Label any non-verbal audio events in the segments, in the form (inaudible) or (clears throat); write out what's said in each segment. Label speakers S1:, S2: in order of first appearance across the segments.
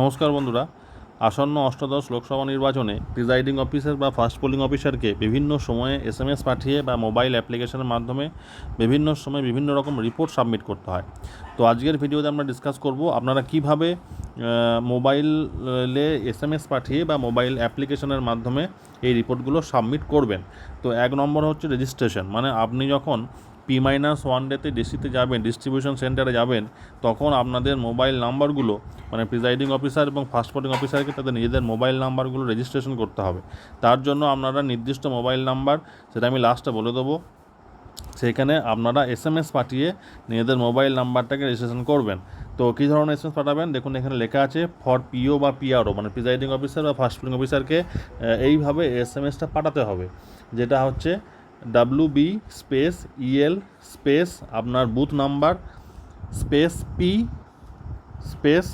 S1: নমস্কার বন্ধুরা। আসন্ন অষ্টাদশ লোকসভা নির্বাচনে প্রিজাইডিং অফিসার বা ফার্স্ট পোলিং অফিসারকে বিভিন্ন সময়ে এস এম এস পাঠিয়ে বা মোবাইল অ্যাপ্লিকেশনের মাধ্যমে বিভিন্ন সময় বিভিন্ন রকম রিপোর্ট সাবমিট করতে হয়। তো আজকের ভিডিওতে আমরা ডিসকাস করব আপনারা কীভাবে মোবাইলে এস এম এস পাঠিয়ে বা মোবাইল অ্যাপ্লিকেশনের মাধ্যমে এই রিপোর্টগুলো সাবমিট করবেন। তো এক নম্বর হচ্ছে রেজিস্ট্রেশন। মানে আপনি যখন পি মাইনাস ওয়ান ডেতে ডিসিতে যাবেন ডিস্ট্রিবিউশন সেন্টারে যাবেন, তখন আপনাদের মোবাইল নাম্বারগুলো মানে প্রিজাইডিং অফিসার এবং ফার্স্ট পোলিং অফিসারকে তাদের নিজেদের মোবাইল নাম্বারগুলো রেজিস্ট্রেশন করতে হবে। তার জন্য আপনারা নির্দিষ্ট মোবাইল নাম্বার সেটা আমি লাস্টে বলে দেবো সেইখানে আপনারা এস এম এস পাঠিয়ে নিজেদের মোবাইল নাম্বারটাকে রেজিস্ট্রেশন করবেন। তো কী ধরনের এস এম এস পাঠাবেন? দেখুন, এখানে লেখা আছে ফর পিও বা পিআরও মানে প্রিজাইডিং অফিসার বা ফার্স্ট অফিসারকে এইভাবে এস এম এসটা পাঠাতে হবে। যেটা হচ্ছে W B space EL space আপনার booth number space P space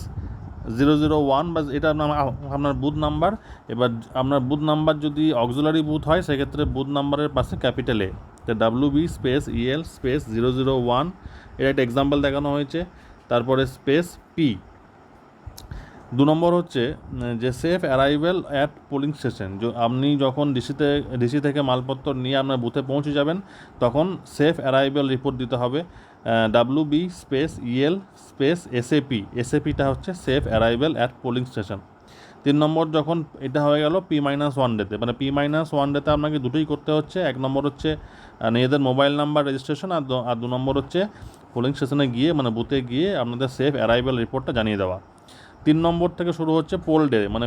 S1: zero zero one বা এটা আপনার আপনার বুথ নাম্বার এবার আপনার বুথ নাম্বার যদি অক্সিলারি বুথ হয়, সেক্ষেত্রে বুথ নাম্বারের পাশে ক্যাপিটাল এ তো W B space EL space zero zero one এটা একটা এক্সাম্পল দেখানো হয়েছে। তারপরে স্পেস পি দু নম্বর হচ্ছে যে safe arrival at polling station আপনি যখন ডিসিতে, ডিসি থেকে মালপত্র নিয়ে আপনার বুথে পৌঁছে যাবেন, তখন সেফ অ্যারাইভেল রিপোর্ট দিতে হবে W B space EL space SAP এসএপিটা হচ্ছে safe arrival at polling station তিন নম্বর যখন এটা হয়ে গেল পি মাইনাস ওয়ান ডেতে মানে পি মাইনাস ওয়ান ডেতে আপনাকে দুটোই করতে হচ্ছে, এক নম্বর হচ্ছে নিজেদের মোবাইল নাম্বার রেজিস্ট্রেশন আর আর দু নম্বর হচ্ছে পোলিং স্টেশনে গিয়ে মানে বুথে গিয়ে আপনাদের সেফ অ্যারাইভেল রিপোর্টটা জানিয়ে দেওয়া। তিন নম্বর থেকে শুরু হচ্ছে পোল ডে মানে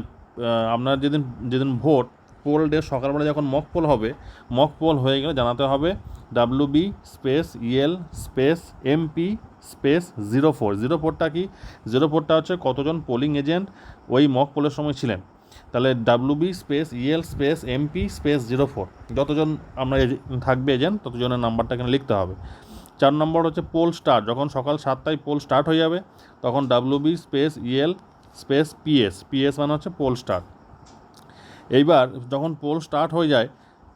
S1: আপনার যেদিন যেদিন ভোট, পোল ডে সকালবেলা যখন মক পোল হবে মক পোল হয়ে গেলে জানাতে হবে W B space EL space MP space zero four zero ফোরটা কি? জিরো ফোরটা হচ্ছে কতজন পোলিং এজেন্ট ওই মক পোলের সময় ছিলেন? তাহলে W B space EL space MP space zero four যতজন আমরা থাকবে এজেন্ট ততজনের নাম্বারটা এখানে লিখতে হবে। চার নম্বর হচ্ছে পোল স্টার্ট যখন সকাল সাতটায় পোল স্টার্ট হয়ে যাবে, তখন W B space EL space PS PS মানে হচ্ছে পোল স্টার্ট। এইবার যখন পোল স্টার্ট হয়ে যায়,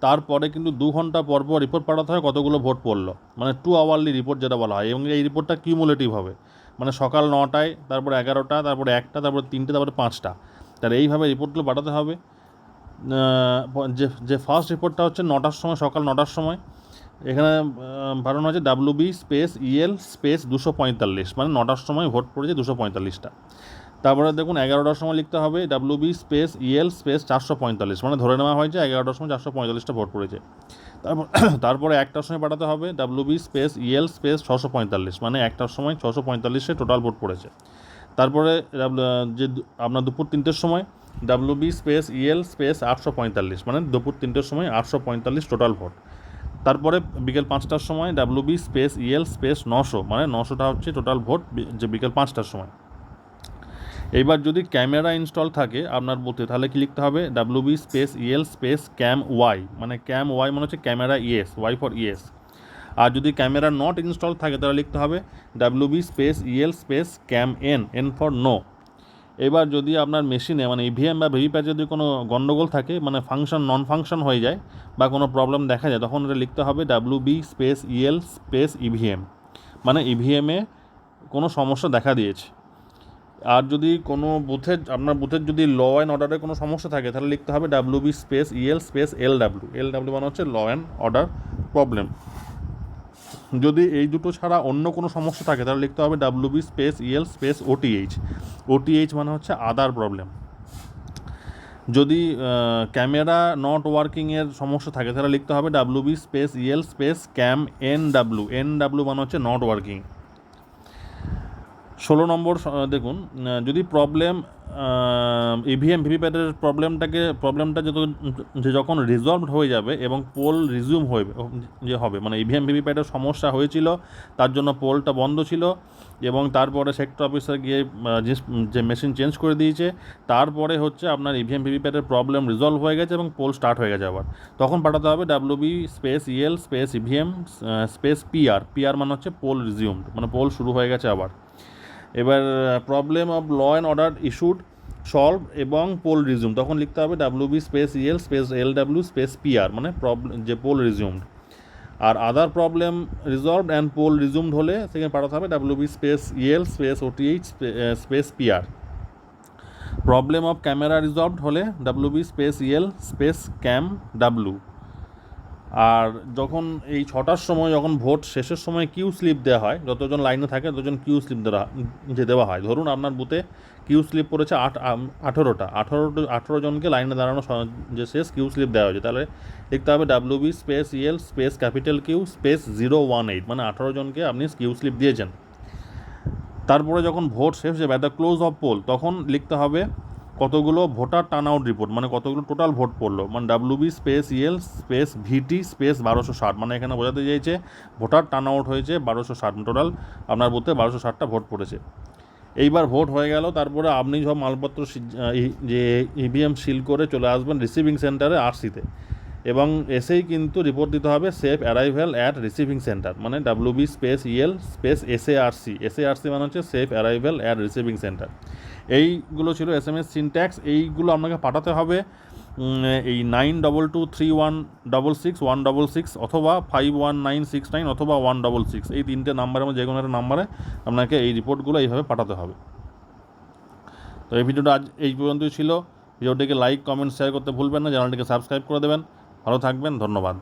S1: তারপরে কিন্তু দু ঘণ্টা পর পর রিপোর্ট পাঠাতে হয় কতগুলো ভোট পড়ল। মানে টু আওয়ারলি রিপোর্ট যেটা বলা হয়। এবং এই রিপোর্টটা কিউমুলেটিভ হবে। মানে সকাল নটায়, তারপর এগারোটা, তারপরে একটা, তারপরে তিনটে, তারপরে পাঁচটা। তাহলে এইভাবে রিপোর্টগুলো পাঠাতে হবে। যে যে ফার্স্ট রিপোর্টটা হচ্ছে নটার সময়, সকাল নটার সময়। এখানে পাঠানো হচ্ছে W B space EL space দুশো পঁয়তাল্লিশ। মানে নটার সময় ভোট পড়েছে দুশো পঁয়তাল্লিশটা। তারপরে দেখুন এগারোটার সময় লিখতে হবে W B space EL space চারশো পঁয়তাল্লিশ। মানে ধরে নেওয়া হয়েছে এগারোটার সময় চারশো পঁয়তাল্লিশটা ভোট পড়েছে তারপর (clears throat) তারপরে একটার সময় পাঠাতে হবে W B space EL space ছশো পঁয়তাল্লিশ। মানে একটার সময় ছশো পঁয়তাল্লিশে টোটাল ভোট পড়েছে। তারপরে যে আপনার দুপুর তিনটের সময় W B space EL space আটশো পঁয়তাল্লিশ। মানে দুপুর তিনটের সময় আটশো পঁয়তাল্লিশ টোটাল ভোট। তারপরে বিকেল পাঁচটার সময় W B space EL space নশো। মানে নশোটা হচ্ছে টোটাল ভোট যে বিকেল পাঁচটার সময়। এইবার যদি ক্যামেরা ইনস্টল থাকে আপনার বুথে তাহলে কি লিখতে হবে? W B space EL space cam Y মানে ক্যাম ওয়াই মানে হচ্ছে camera yes Y for yes আর যদি ক্যামেরা নট ইনস্টল থাকে, তাহলে লিখতে হবে W B space EL space cam N N for no এবার যদি আপনার মেশিনে মানে ইভিএম বা ভিভিপ্যাটে যদি কোনো গণ্ডগোল থাকে মানে ফাংশন নন ফাংশন হয়ে যায় বা কোনো প্রবলেম দেখা যায়, তখন এটা লিখতে হবে W B space EL space EVM মানে ইভিএমে কোনো সমস্যা দেখা দিয়েছে। আর যদি কোনো বুথের আপনার বুথের যদি ল অ্যান্ড অর্ডারের কোনো সমস্যা থাকে, তাহলে লিখতে হবে W B space EL space L W L W মানে হচ্ছে ল অ্যান্ড অর্ডার প্রবলেম যদি এই দুটো ছাড়া অন্য কোনো সমস্যা থাকে, তাহলে লিখতে হবে W B space EL space OTH OTH মানে হচ্ছে আদার প্রবলেম যদি ক্যামেরা নট ওয়ার্কিংয়ের সমস্যা থাকে, তাহলে লিখতে হবে W B space EL space cam N W N W মানে হচ্ছে নট ওয়ার্কিং ষোলো নম্বর দেখুন যদি প্রবলেম ইভিএম ভিভিপ্যাটের প্রবলেমটাকে প্রবলেমটা যত, যে যখন রিজলভ হয়ে যাবে এবং পোল রিজিউম হয়ে যে হবে মানে ইভিএম ভিভিপ্যাটের সমস্যা হয়েছিল, তার জন্য পোলটা বন্ধ ছিল এবং তারপরে সেক্টর অফিসার গিয়ে যে- মেশিন চেঞ্জ করে দিয়েছে, তারপরে হচ্ছে আপনার ইভিএম ভিভিপ্যাটের প্রবলেম রিজলভ হয়ে গেছে এবং পোল স্টার্ট হয়ে গেছে আবার। তখন পাঠাতে হবে W B space EL space EVM space PR PR মানে হচ্ছে পোল রিজিউমড মানে পোল শুরু হয়ে গেছে আবার। এবার problem of law and order issued solve এবং পোল রিজিউম তখন লিখতে হবে W B space EL space L W space PR মানে প্রবলেম যে poll resumed R other problem resolved and poll resumed হলে সেখানে পাঠাতে হবে W B space EL space OTH space PR problem of camera resolved হলে W B space EL space cam W আর যখন এই ছটার সময় যখন ভোট শেষের সময় কিউ স্লিপ দেওয়া হয়, যতজন লাইনে থাকে ততজন কিউ স্লিপ দেওয়া যে দেওয়া হয়। ধরুন আপনার বুথে কিউ স্লিপ পড়েছে আট আঠেরোটা। আঠেরো আঠেরো জনকে লাইনে দাঁড়ানো যে শেষ কিউ স্লিপ দেওয়া হয়েছে। তাহলে লিখতে হবে W B space EL space capital Q space zero one eight মানে আঠেরো জনকে আপনি কিউ স্লিপ দিয়েছেন। তারপরে যখন ভোট শেষ যাবে দ্য ক্লোজ অফ পোল তখন লিখতে হবে কতগুলো ভোটার টার্ন আউট রিপোর্ট মানে কতগুলো টোটাল ভোট পড়ল? মানে W B space EL space VT space বারোশো ষাট মানে এখানে বোঝাতে চাইছে ভোটার টার্ন আউট হয়েছে বারোশো ষাট টোটাল আপনার বুথে বারোশো ষাটটা ভোট পড়েছে। এইবার ভোট হয়ে গেল, তারপরে আপনি সব মালপত্র যে ইভিএম সিল করে চলে আসবেন রিসিভিং সেন্টারে আরসিতে এবং এসেই কিন্তু রিপোর্ট দিতে হবে safe arrival at receiving centre মানে W B space EL space SARC SARC মানে হচ্ছে safe arrival at receiving centre এইগুলো ছিল এস এম এস সিনট্যাক্স এইগুলো আপনাকে পাঠাতে হবে এই nine double two three one double six one double six অথবা five one nine six nine অথবা ওয়ান ডবল সিক্স এই তিনটে নাম্বারের মধ্যে যে কোনো একটা নাম্বারে আপনাকে এই রিপোর্টগুলো এইভাবে পাঠাতে হবে। তো এই ভিডিওটা আজ এই পর্যন্তই ছিল। ভিডিওটিকে লাইক কমেন্ট শেয়ার করতে ভুলবেন না। চ্যানেলটিকে সাবস্ক্রাইব করে দেবেন। ভালো থাকবেন। ধন্যবাদ।